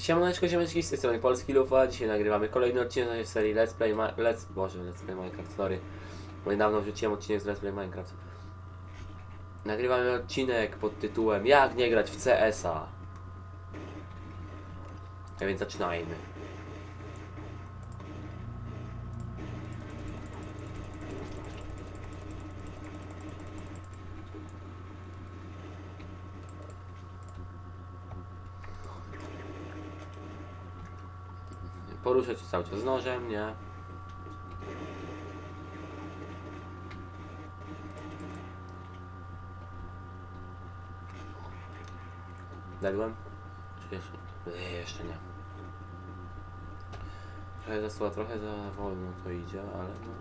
Siemaneczko, ziomeczki, z tej strony Polski Lufa. Dzisiaj nagrywamy kolejny odcinek z serii Let's Play, Ma Let's, Boże, Let's Play Minecraft, sorry. Bo niedawno wrzuciłem odcinek z Let's Play Minecraft. Nagrywamy odcinek pod tytułem Jak nie grać w CS-a. A więc zaczynajmy. Poruszać się cały czas nożem, nie? Dadłem? Czy jeszcze? Nie, jeszcze nie. Trochę zasuwa, trochę za wolno to idzie, ale no.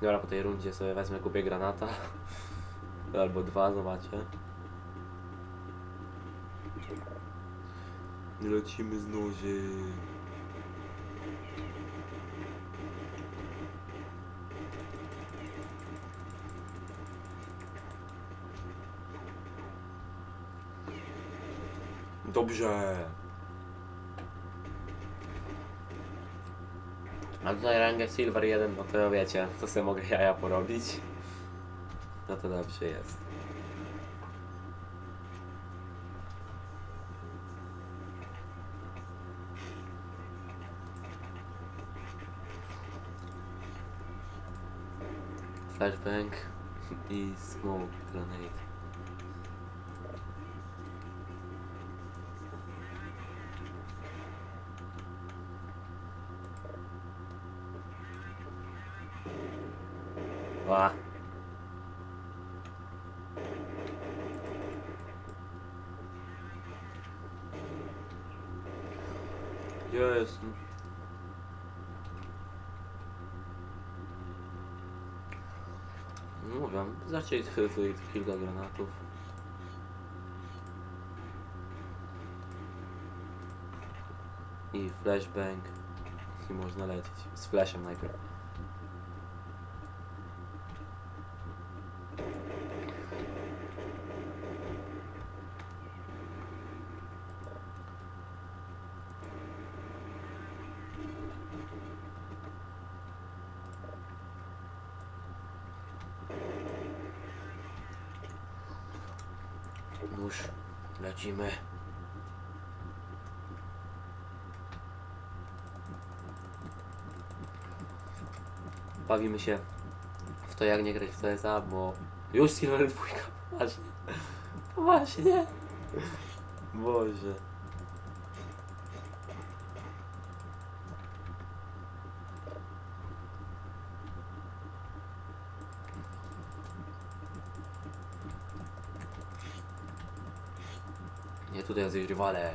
Dobra, po tej rundzie sobie wezmę, kupię granata. Albo dwa, zobaczę. Lecimy z nożem. Dobrze. A tutaj rangę Silver 1, no to wiecie, co sobie mogę jaja porobić. No to dobrze jest. Flashbang i smoke grenade. Ła. Gdzie No zaczęli tutaj kilka granatów. I flashbang. I można lecieć. Z flashem najpierw. Nóż, lecimy. Bawimy się w to, jak nie grać w CSA, bo już Silver 2, poważnie. Poważnie. Boże. Tutaj jacyś rywale.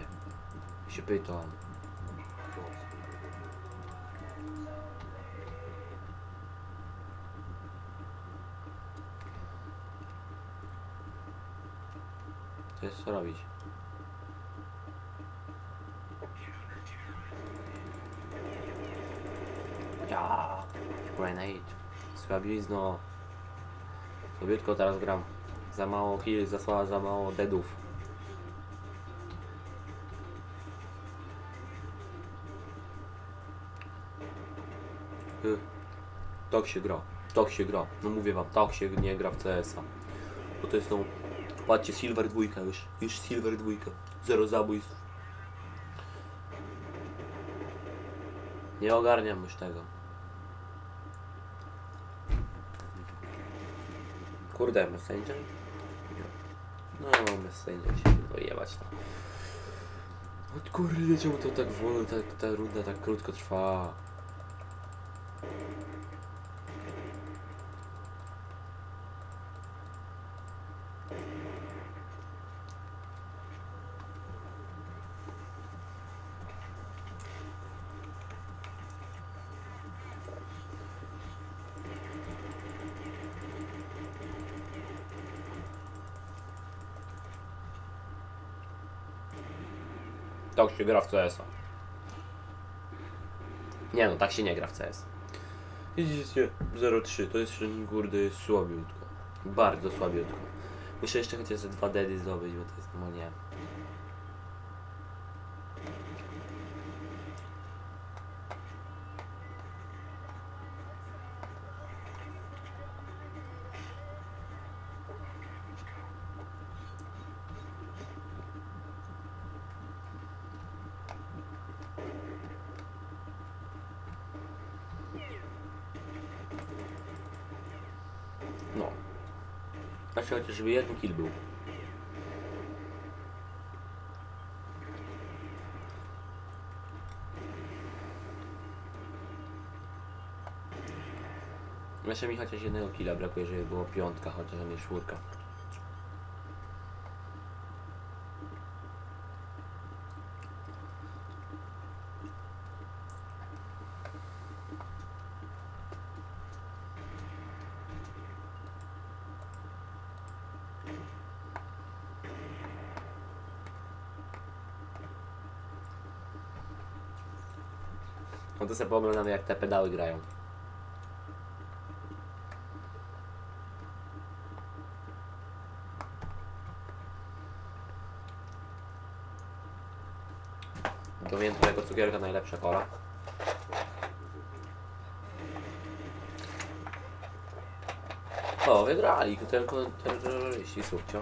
Się pytam. To jest co robić? Ja, grenade. Słabizno. Słabiutko teraz gram. Za mało kill, za, za mało deadów. Tak się gra, tak się gra. No mówię wam, tak się nie gra w CS-a. Bo to jest no, patrzcie, Silver 2 już, już Silver 2. Zero zabójstw. Nie ogarniam już tego. Kurde, Messenger? No, Messenger się tylko jebać. O kurde, czemu to tak wolno, ta, ta runda tak krótko trwa. Tak się gra w CS. Nie no, tak się nie gra w CS. Widzicie, 0,3 to jest kurde słabiutko. Bardzo słabiutko. Muszę jeszcze chociaż ze dwa dedy zdobyć, bo to jest normalnie. Znaczy chociaż żeby jeden kill był. Jeszcze mi chociaż jednego killa brakuje, żeby było piątka, chociaż a nie czwórka. To sobie pooglądam jak te pedały grają. Do miętowego cukierka najlepsza kola. O, wygrali, tylko terroryści, subcio.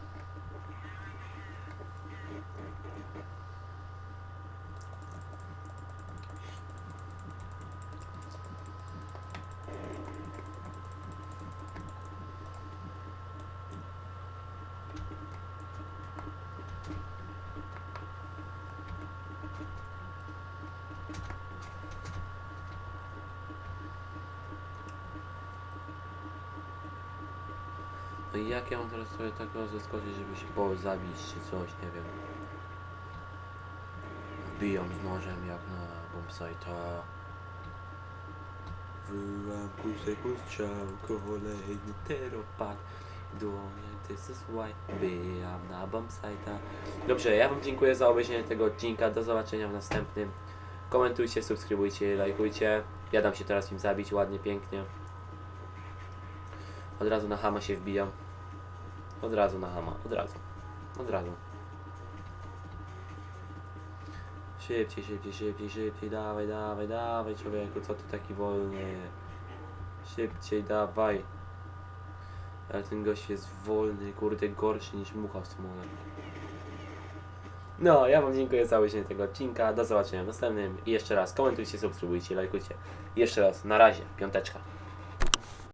No i jak ja mam teraz sobie tak zaskoczyć, żeby się po zabić czy coś, nie wiem. Biją z nożem jak na bombsite'a. W łamku sekund strzał, kolejny teropad. Dłonie, this is why bijam na bombsite'a. Dobrze, ja wam dziękuję za obejrzenie tego odcinka. Do zobaczenia w następnym. Komentujcie, subskrybujcie, lajkujcie. Ja dam się teraz im zabić ładnie, pięknie. Od razu na hama się wbijam. Od razu na hama, od razu. Od razu. Szybciej, szybciej, szybciej, szybciej, dawaj, dawaj, dawaj człowieku, co ty taki wolny? Szybciej, dawaj. Ale ten gość jest wolny, kurde, gorszy niż mucha w smole. No, ja wam dziękuję za obejrzenie tego odcinka. Do zobaczenia w następnym. I jeszcze raz komentujcie, subskrybujcie, lajkujcie. Jeszcze raz, na razie, piąteczka.